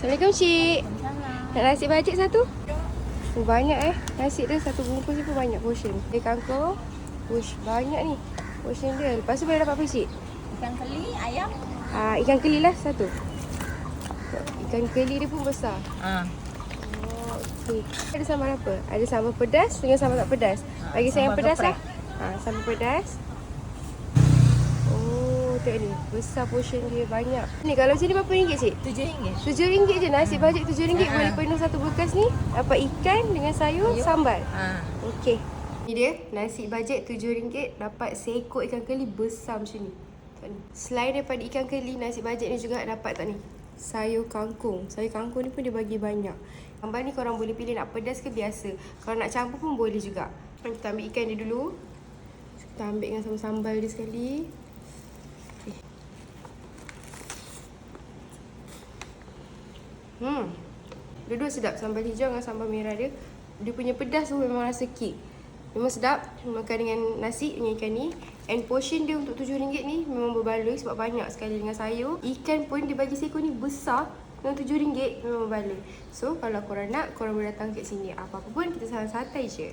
Assalamualaikum Cik. Nak nasi bajet satu? Oh, banyak eh. Nasi dia satu bungkus ni pun banyak portion. Dia kangkung. Ush, banyak ni. Portion dia. Lepas tu boleh dapat apa Cik? Ikan keli, ayam. Ah, ikan keli lah satu. Ikan keli dia pun besar. Ah. Oh, okey. Ada sambal apa? Ada sambal pedas dengan sambal tak pedas. Bagi saya yang pedas lah. Ha, sambal pedas. Oh, tengok ni. Besar portion dia banyak. Ni kalau macam ni berapa ringgit cik? Tujuh ringgit. Tujuh ringgit je nasi bajet tujuh ringgit Ha. boleh penuh satu bekas ni. Dapat ikan dengan sayur, Sayur. sambal. Ah. Okey. Ni dia nasi bajet tujuh ringgit dapat seekor ikan keli besar macam ni. Selain daripada ikan keli, nasi bajet ni juga dapat tak ni? Sayur kangkung. Sayur kangkung ni pun dia bagi banyak. Sambal ni korang boleh pilih nak pedas ke biasa. Kalau nak campur pun boleh juga. Kita ambil ikan dia dulu. Kita ambil dengan sama sambal dia sekali. Hmm. Dua-dua sedap sambal hijau dengan sambal merah dia. Dia punya pedas tu memang rasa kick. Memang sedap makan dengan nasi dengan ikan ni. And portion dia untuk RM7 ni memang berbaloi sebab banyak sekali dengan sayur. Ikan pun dia bagi seekor ni besar dengan RM7 memang berbaloi. So kalau korang nak, korang boleh datang kat sini. Apa-apa pun kita santai je.